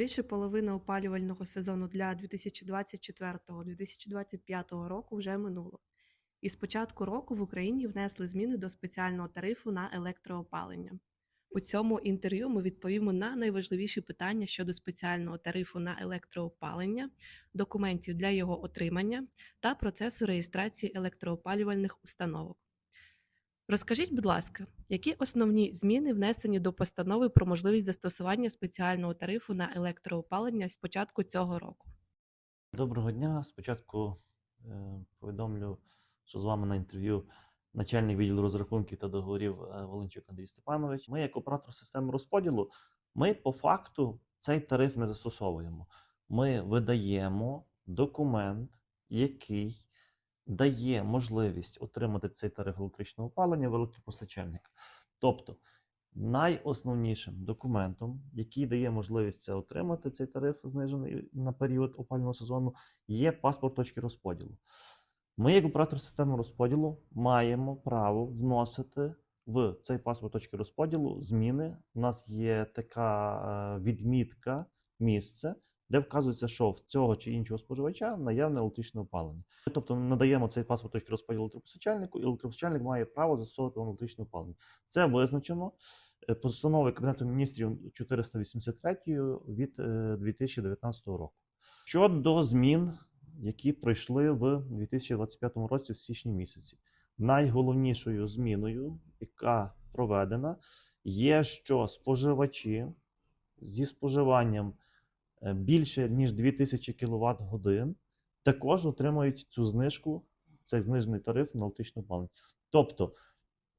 Більше половини опалювального сезону для 2024-2025 року вже минуло. І з початку року в Україні внесли зміни до спеціального тарифу на електроопалення. У цьому інтерв'ю ми відповімо на найважливіші питання щодо спеціального тарифу на електроопалення, документів для його отримання та процесу реєстрації електроопалювальних установок. Розкажіть, будь ласка, які основні зміни внесені до постанови про можливість застосування спеціального тарифу на електроопалення з початку цього року? Доброго дня. Спочатку е, повідомлю, що з вами на інтерв'ю начальник відділу розрахунків та договорів е, Волинчук Андрій Степанович. Ми, як оператор системи розподілу, ми по факту цей тариф не застосовуємо. Ми видаємо документ, який дає можливість отримати цей тариф електричного опалення в електропостачальника. Тобто, найосновнішим документом, який дає можливість це отримати, цей тариф знижений на період опалювального сезону, є паспорт точки розподілу. Ми, як оператор системи розподілу, маємо право вносити в цей паспорт точки розподілу зміни. У нас є така е, відмітка місце, де вказується, що в цього чи іншого споживача наявне електричне опалення. Тобто надаємо цей паспорт точки розподілу електропостачальнику, і електропостачальник має право застосовувати електричне опалення. Це визначено е, постановою Кабінету міністрів 483 від е, 2019 року. Щодо змін, які прийшли в 2025 році в січні місяці, найголовнішою зміною, яка проведена, є, що споживачі зі споживанням е, більше ніж 2000 кВт годин також отримають цю знижку, цей знижений тариф на електричне опалення. Тобто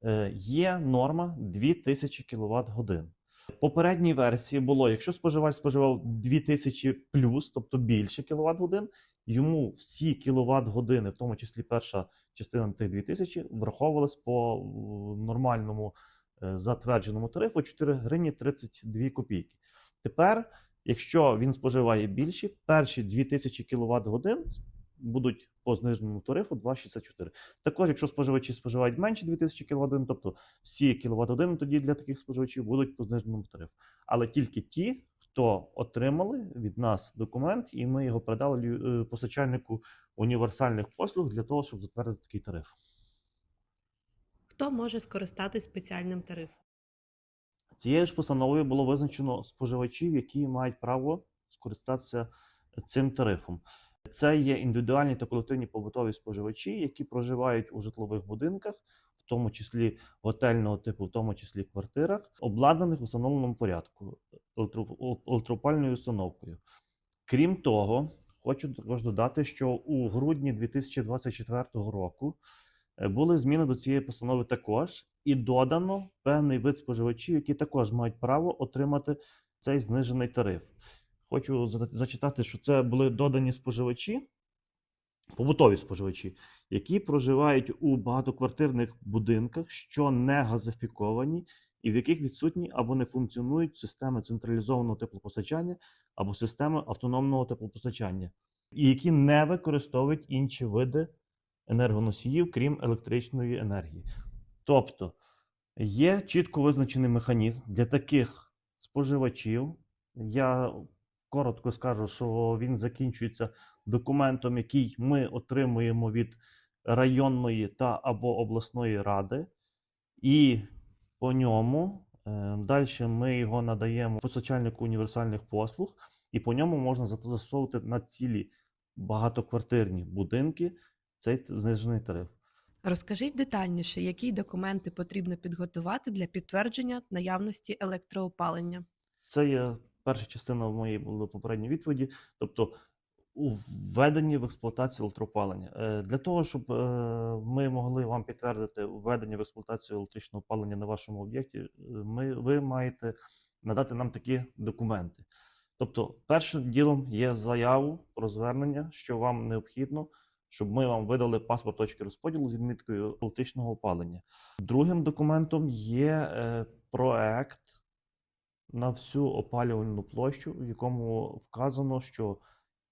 е, є норма 2000 кВт годин. Попередній версії було, якщо споживач споживав 2000 плюс, тобто більше кВт годин, йому всі кВт години, в тому числі перша частина тих 2000, враховувались по нормальному е, затвердженому тарифу 4 гривні 32 копійки. Тепер, якщо він споживає більше, перші 2000 кВт годин будуть по зниженому тарифу 2,64. Також, якщо споживачі споживають менше 2000 кВт, годин, тобто всі кВт години тоді для таких споживачів будуть по зниженому тарифу. Але тільки ті, хто отримали від нас документ, і ми його передали е, постачальнику універсальних послуг для того, щоб затвердити такий тариф. Хто може скористатись спеціальним тарифом? Цією ж постановою було визначено споживачів, які мають право скористатися цим тарифом. Це є індивідуальні та колективні побутові споживачі, які проживають у житлових будинках, в тому числі готельного типу, в тому числі квартирах, обладнаних в установленому порядку електро- електроопальною установкою. Крім того, хочу також додати, що у грудні 2024 року були зміни до цієї постанови також, і додано певний вид споживачів, які також мають право отримати цей знижений тариф. Хочу зачитати, що це були додані споживачі, побутові споживачі, які проживають у багатоквартирних будинках, що не газифіковані, і в яких відсутні або не функціонують системи централізованого теплопостачання або системи автономного теплопостачання, і які не використовують інші види енергоносіїв, крім електричної енергії. Тобто є чітко визначений механізм для таких споживачів. Я коротко скажу, що він закінчується документом, який ми отримуємо від районної та або обласної ради, і по ньому е, далі ми його надаємо постачальнику універсальних послуг, і по ньому можна застосовувати на цілі багатоквартирні будинки цей знижений тариф. Розкажіть детальніше, які документи потрібно підготувати для підтвердження наявності електроопалення. Це є перша частина моєї були попередньої відповіді, тобто у введенні в експлуатацію електроопалення. Е, Для того, щоб е, ми могли вам підтвердити введення в експлуатацію електричного опалення на вашому об'єкті, е, ми, ви маєте надати нам такі документи. Тобто, першим ділом є заяву про звернення, що вам необхідно, щоб ми вам видали паспорт точки розподілу з відміткою електричного опалення. Другим документом є е, проект на всю опалювальну площу, в якому вказано, що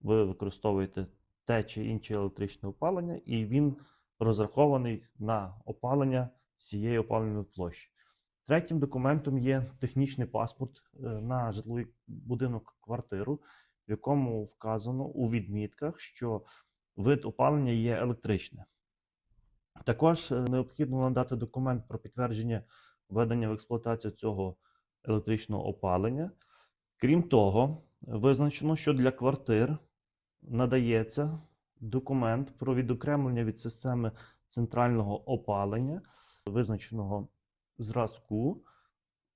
ви використовуєте те чи інше електричне опалення, і він розрахований на опалення всієї опалювальної площі. Третім документом є технічний паспорт е, на житловий будинок квартиру, в якому вказано у відмітках, що вид опалення є електричне. Також е, необхідно надати документ про підтвердження введення в експлуатацію цього електричного опалення. Крім того, визначено, що для квартир надається документ про відокремлення від системи центрального опалення, визначеного зразку,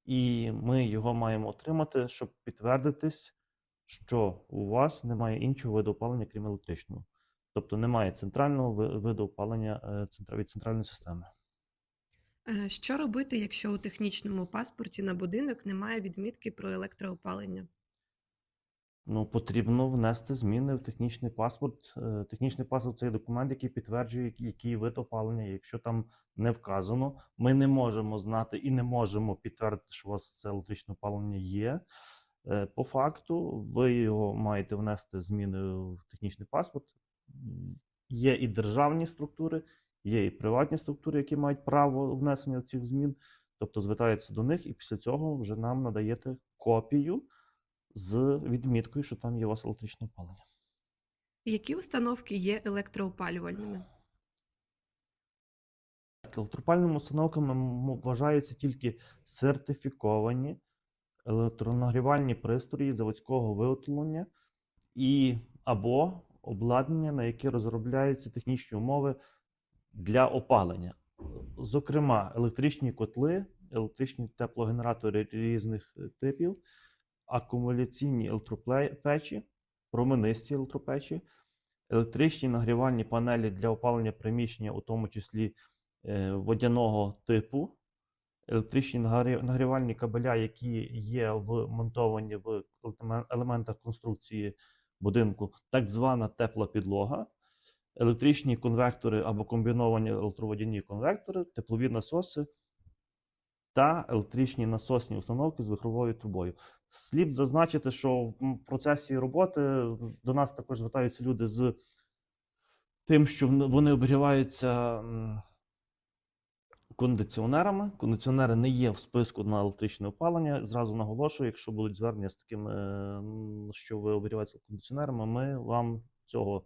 і ми його маємо отримати, щоб підтвердитись, що у вас немає іншого виду опалення, крім електричного. Тобто немає центрального виду опалення е, від центральної системи. Е, Що робити, якщо у технічному паспорті на будинок немає відмітки про електроопалення? Ну, потрібно внести зміни в технічний паспорт. Е, Технічний паспорт це є документ, який підтверджує, який- вид опалення. Якщо там не вказано, ми не можемо знати і не можемо підтвердити, що у вас це електричне опалення є. По факту, ви його маєте внести зміни в технічний паспорт. Є і державні структури, є і приватні структури, які мають право внесення цих змін. Тобто звертається до них, і після цього вже нам надаєте копію з відміткою, що там є у вас електричне опалення. Які установки є електроопалювальними? Електропальними установками вважаються тільки сертифіковані електронагрівальні пристрої заводського виготовлення і або обладнання, на яке розробляються технічні умови для опалення. Зокрема, електричні котли, електричні теплогенератори різних е, типів, акумуляційні електропечі, променисті електропечі, електричні нагрівальні панелі для опалення приміщення, у тому числі е, водяного типу, електричні нагрівальні кабеля, які є вмонтовані в елементах конструкції будинку, так звана тепла підлога, електричні конвектори або комбіновані електроводяні конвектори, теплові насоси та електричні насосні установки з вихровою трубою. Слід зазначити, що в процесі роботи до нас також звертаються люди з тим, що вони обігріваються кондиціонерами. Кондиціонери не є в списку на електричне опалення. Зразу наголошую, якщо будуть звернення з таким, що ви обігріваєтеся кондиціонерами, ми вам цього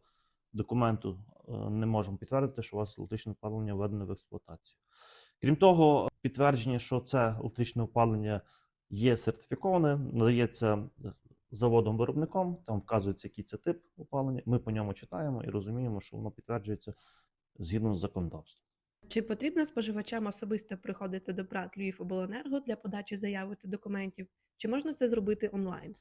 документу е, не можемо підтвердити, що у вас електричне опалення введено в експлуатацію. Крім того, підтвердження, що це електричне опалення є сертифіковане, надається заводом-виробником, там вказується, який це тип опалення. Ми по ньому читаємо і розуміємо, що воно підтверджується згідно з законодавством. Чи потрібно споживачам особисто приходити до ПРАТ Львівобленерго для подачі заяви та документів, чи можна це зробити онлайн?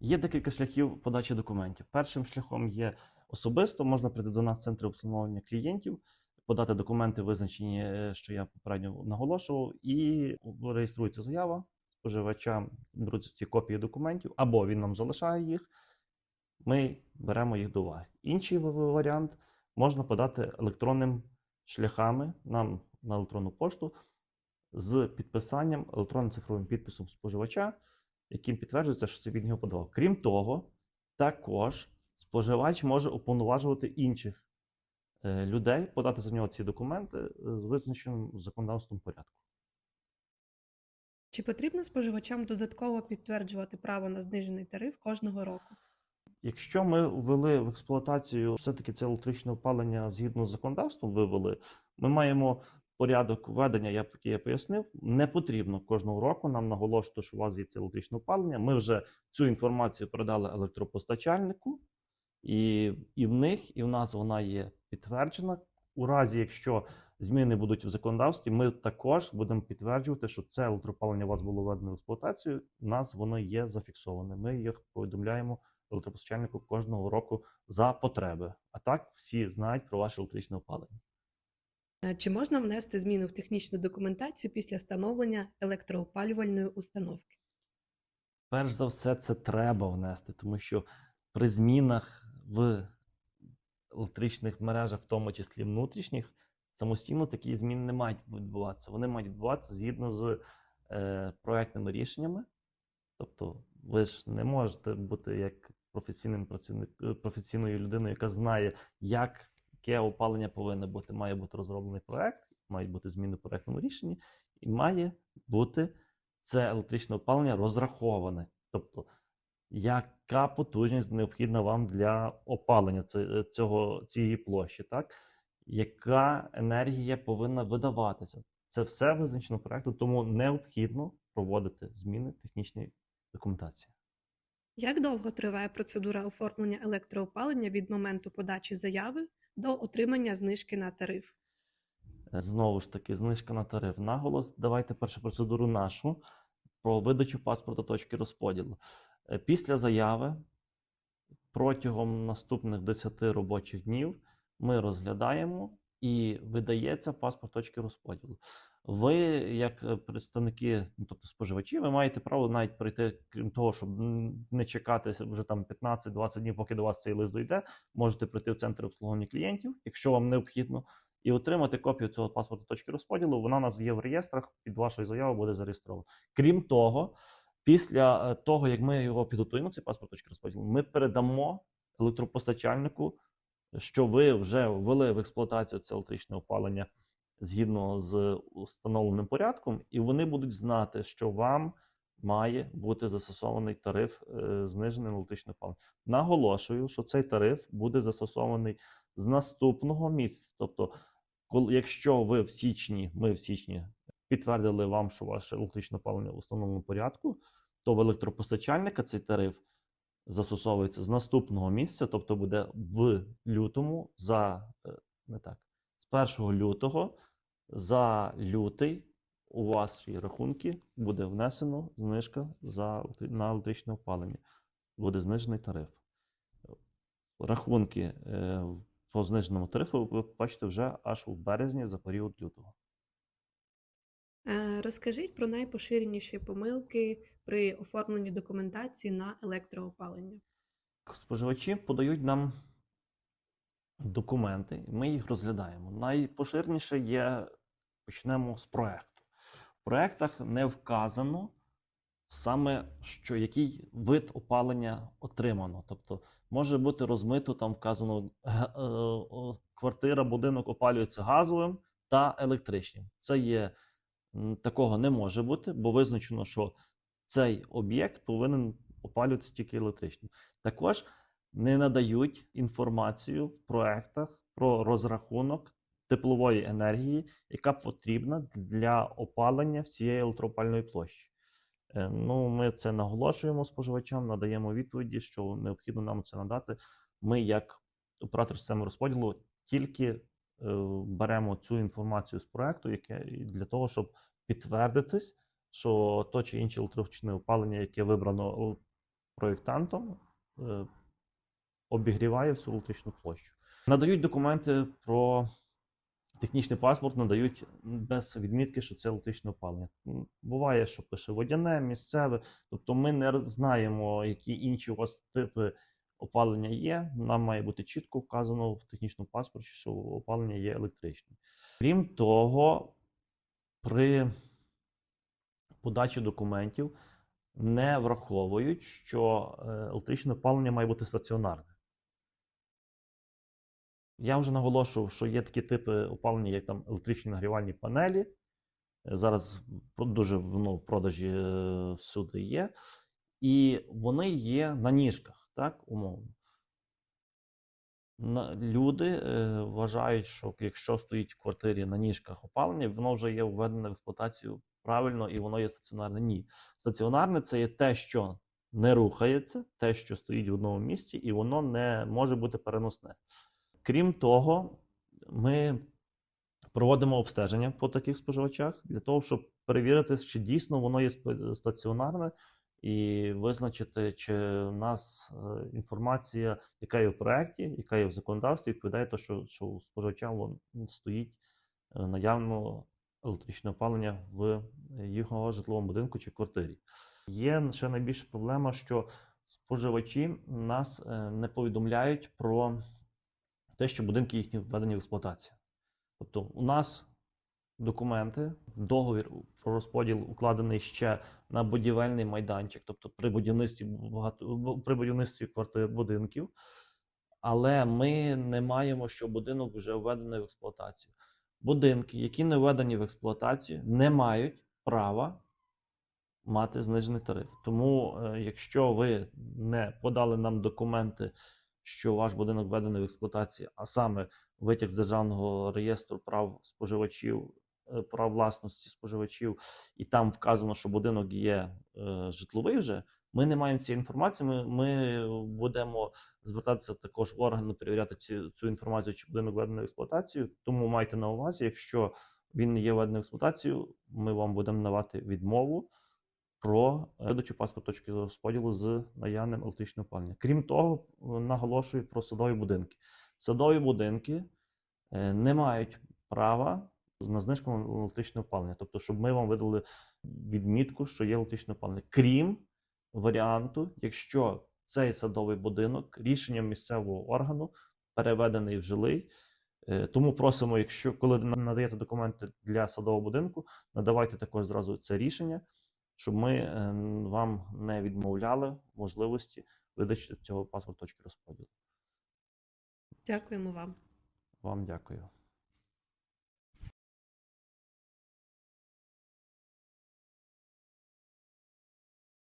Є декілька шляхів подачі документів. Першим шляхом є особисто, можна прийти до нас в центр обслуговування клієнтів, подати документи, визначені, е, що я попередньо наголошував, і реєструється заява. Споживача беруться ці копії документів, або він нам залишає їх, ми беремо їх до уваги. Інший варіант можна подати електронним шляхами нам на електронну пошту з підписанням електронним цифровим підписом споживача, яким підтверджується, що це він його подавав. Крім того, також споживач може уповноважувати інших е, людей подати за нього ці документи е, з визначеним законодавством порядку. Чи потрібно споживачам додатково підтверджувати право на знижений тариф кожного року? Якщо ми ввели в експлуатацію все-таки це електричне опалення згідно з законодавством, вивели, ми маємо порядок введення, я який я пояснив. Не потрібно кожного року нам наголошувати, що у вас є це електричне опалення. Ми вже цю інформацію передали електропостачальнику, і, і в них, і в нас вона є підтверджена. У разі, якщо зміни будуть в законодавстві, ми також будемо підтверджувати, що це електропалення у вас було введено в експлуатацію. У нас воно є зафіксоване. Ми їх повідомляємо електропостачальнику кожного року за потреби. А так всі знають про ваше електричне опалення. Е, Чи можна внести зміни в технічну документацію після встановлення електроопалювальної установки? Перш за все, це треба внести, тому що при змінах в електричних мережах, в тому числі внутрішніх, самостійно такі зміни не мають відбуватися. Вони мають відбуватися згідно з е, проектними рішеннями. Тобто, ви ж не можете бути як професійним працівник, е, професійною людиною, яка знає, як яке опалення повинно бути. Має бути розроблений проект, мають бути зміни в проектному рішенні, і має бути це електричне опалення розраховане. Тобто, яка потужність необхідна вам для опалення цього, цієї площі, так? Яка енергія повинна видаватися? Це все визначено проектом, тому необхідно проводити зміни в документації. Як довго триває процедура оформлення електроопалення від моменту подачі заяви до отримання знижки на тариф? Знову ж таки, знижка на тариф. Наголос, давайте першу процедуру нашу про видачу паспорта точки розподілу. Е, Після заяви протягом наступних 10 робочих днів ми розглядаємо і видається паспорт точки розподілу. Ви, як е, представники, ну, тобто споживачі, ви маєте право навіть прийти, крім того, щоб не чекати вже там 15-20 днів, поки до вас цей лист дойде. Можете прийти в центр обслуговування клієнтів, якщо вам необхідно, і отримати копію цього паспорту точки розподілу. Вона у нас є в реєстрах, під вашою заявою буде зареєстрована. Крім того, після е, того, як ми його підготуємо, цей паспорт точки розподілу, ми передамо електропостачальнику, що ви вже ввели в експлуатацію це електричне опалення згідно з установленим порядком, і вони будуть знати, що вам має бути застосований тариф е, знижене на електричне опалення. Наголошую, що цей тариф буде застосований з наступного місяця. Тобто, коли, якщо ви в січні, ми в січні підтвердили вам, що ваше електричне опалення в установленому порядку, то в електропостачальника цей тариф застосовується з наступного місяця, тобто буде в лютому за е, не так, з 1 лютого за лютий у ваші рахунки буде внесено знижка за, на електричне опалення. Буде знижений тариф. Рахунки е, по зниженому тарифу ви бачите вже аж у березні за період лютого. Е, Розкажіть про найпоширеніші помилки при оформленні документації на електроопалення. Споживачі подають нам документи, ми їх розглядаємо. Найпоширеніше є, почнемо з проекту. В проектах не вказано саме, що який вид опалення отримано. Тобто може бути розмито, там вказано е, е, квартира, будинок опалюється газовим та електричним. Це є такого не може бути, бо визначено, що цей об'єкт повинен опалюватися тільки електричним. Також не надають інформацію в проектах про розрахунок теплової енергії, яка потрібна для опалення всієї електроопальної площі. Е, Ну, ми це наголошуємо споживачам, надаємо відповіді, що необхідно нам це надати. Ми, як оператор системи розподілу, тільки беремо цю інформацію з проекту, яке для того, щоб підтвердитись, що то чи інше електричне опалення, яке вибрано проєктантом, е, обігріває всю електричну площу. Надають документи про технічний паспорт, надають без відмітки, що це електричне опалення. Буває, що пише водяне, місцеве. Тобто ми не знаємо, які інші у вас типи опалення є. Нам має бути чітко вказано в технічному паспорті, що опалення є електричним. Крім того, при подачі документів не враховують, що е, електричне опалення має бути стаціонарне. Я вже наголошував, що є такі типи опалення, як там електричні нагрівальні панелі. Зараз дуже ну, в продажі е, всюди є. І вони є на ніжках, так, умовно. Люди е, вважають, що якщо стоїть в квартирі на ніжках опалення, воно вже є введене в експлуатацію правильно і воно є стаціонарне. Ні. Стаціонарне це є те, що не рухається, те, що стоїть в одному місці, і воно не може бути переносне. Крім того, ми проводимо обстеження по таких споживачах для того, щоб перевірити, чи дійсно воно є стаціонарне, і визначити, чи в нас е, інформація, яка є в проєкті, яка є в законодавстві, відповідає те, що, що у споживача стоїть е, наявно електричне опалення в його житловому будинку чи квартирі. Є ще найбільша проблема, що споживачі нас е, не повідомляють про те, що будинки їхні введені в експлуатацію. Тобто, у нас документи, договір про розподіл укладений ще на будівельний майданчик, тобто при будівництві багато при будівництві квартир будинків, але ми не маємо, що будинок вже введений в експлуатацію. Будинки, які не введені в експлуатацію, не мають права мати знижений тариф. Тому, е, якщо ви не подали нам документи, що ваш будинок введений в експлуатації, а саме витяг з державного реєстру прав споживачів, прав власності споживачів, і там вказано, що будинок є е, житловий вже. Ми не маємо цієї інформації. Ми, ми будемо звертатися також в органи, перевіряти цю, цю інформацію, чи будинок введений в експлуатацію. Тому майте на увазі, якщо він не є введений в експлуатацію, ми вам будемо давати відмову про е, видачу паспорту точки розподілу з наявним електричним опаленням. Крім того, е, наголошую про садові будинки. Садові будинки е, не мають права на знижку електричне опалення, тобто, щоб ми вам видали відмітку, що є електричне опалення, крім варіанту, якщо цей садовий будинок рішенням місцевого органу переведений в жилий. Е, Тому просимо, якщо коли надаєте документи для садового будинку, надавайте також зразу це рішення, щоб ми е, вам не відмовляли можливості видачі цього паспорту точки розподілу. Дякуємо вам. Вам дякую.